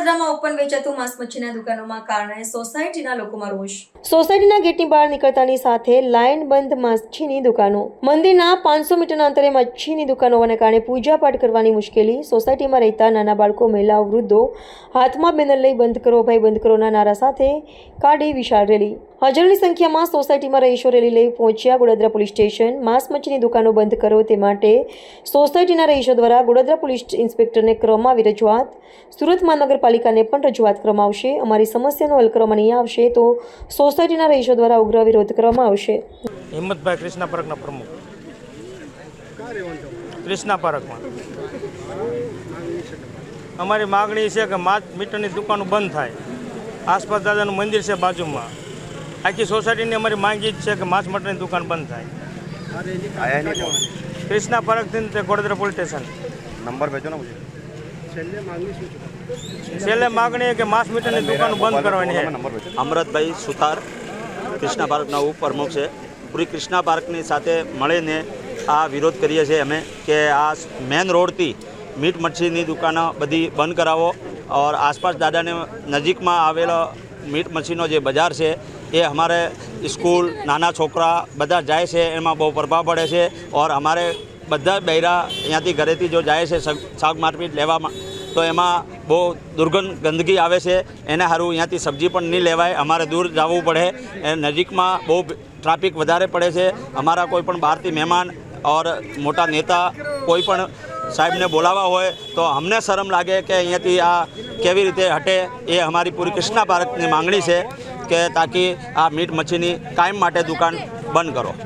વડોદરામાં ઓપન વેચાતું માંસ મચ્છીના દુકાનોમાં કારણે સોસાયટીના લોકોમાં રોષ. સોસાયટીના ગેટની બહાર નીકળતાની સાથે લાઇન બંધ માછીની દુકાનો. મંદિરના પાંચસો મીટરના અંતરે મચ્છીની દુકાનો હોવાને કારણે પૂજાપાઠ કરવાની મુશ્કેલી. સોસાયટીમાં રહેતા નાના બાળકો, મહિલાઓ, વૃદ્ધો હાથમાં બેનર લઈ બંધ કરો, ભાઈ બંધ કરોના નારા સાથે કાઢી વિશાળ રેલી. હજારોની સંખ્યામાં સોસાયટીમાં રહીશો રેલી લઈ પહોંચ્યા ગોડાદરા પોલીસ સ્ટેશન. માંસ મચ્છીની દુકાનો બંધ કરો તે માટે સોસાયટીના રહીશો દ્વારા ગોડાદરા પોલીસ ઇન્સ્પેક્ટરને કરવામાં આવી રજૂઆત. સુરત મહાનગરપાલિકાને પણ રજૂઆત કરવામાં આવશે. અમારી સમસ્યાનો હલ કરવામાં નહીં આવશે તો સોસાયટીના રહીશો દ્વારા ઉગ્ર વિરોધ કરવામાં આવશે. હિંમતભાઈ કૃષ્ણ પાર્કના પ્રમુખ. કૃષ્ણા પાર્કમાં. અમારી માગણી છે કે માત મીટરની દુકાનો બંધ થાય. આસપાસ દાદાનું મંદિર છે બાજુમાં. આખી સોસાયટીની અમારી માંગી જ છે કે માછ મટરની દુકાન બંધ થાય. કૃષ્ણા પાર્કથી ગોડદરા પોલીસ સ્ટેશન. નંબર ભેજો ને છેલ્લે માગણી કે માસ મીટરની દુકાન બંધ કરવાની છે. અમરતભાઈ સુથાર કૃષ્ણા પાર્કના ઉપપ્રમુખ છે. પૂરી કૃષ્ણા પાર્કની સાથે મળીને આ વિરોધ કરીએ છીએ અમે કે આ મેન રોડથી મીટ મચ્છીની દુકાનો બધી બંધ કરાવો ઓર આસપાસ દાદાને નજીકમાં આવેલો મીટ મચ્છીનો જે બજાર છે એ અમારે સ્કૂલ નાના છોકરા બધા જાય છે એમાં બહુ પ્રભાવ પડે છે ઓર અમારે બધા બૈરા અહીંયાથી ઘરેથી જો જાય છે શાક- માર્કેટ લેવામાં, તો એમાં બહુ દુર્ગંધ ગંદકી આવે છે. એને સારું અહીંયાથી સબ્જી પણ નહીં લેવાય. અમારે દૂર જવું પડે. એ નજીકમાં બહુ ટ્રાફિક વધારે પડે છે. અમારા કોઈ પણ બહારથી મહેમાન ઓર મોટા નેતા કોઈ પણ સાહેબને બોલાવવા હોય, તો અમને શરમ લાગે કે અહીંયાથી આ કેવી રીતે હટે એ અમારી પૂરી કૃષ્ણા પાર્કની માંગણી છે કે તાકી આ મીટ મચ્છીની કાયમ માટે દુકાન બંધ કરો.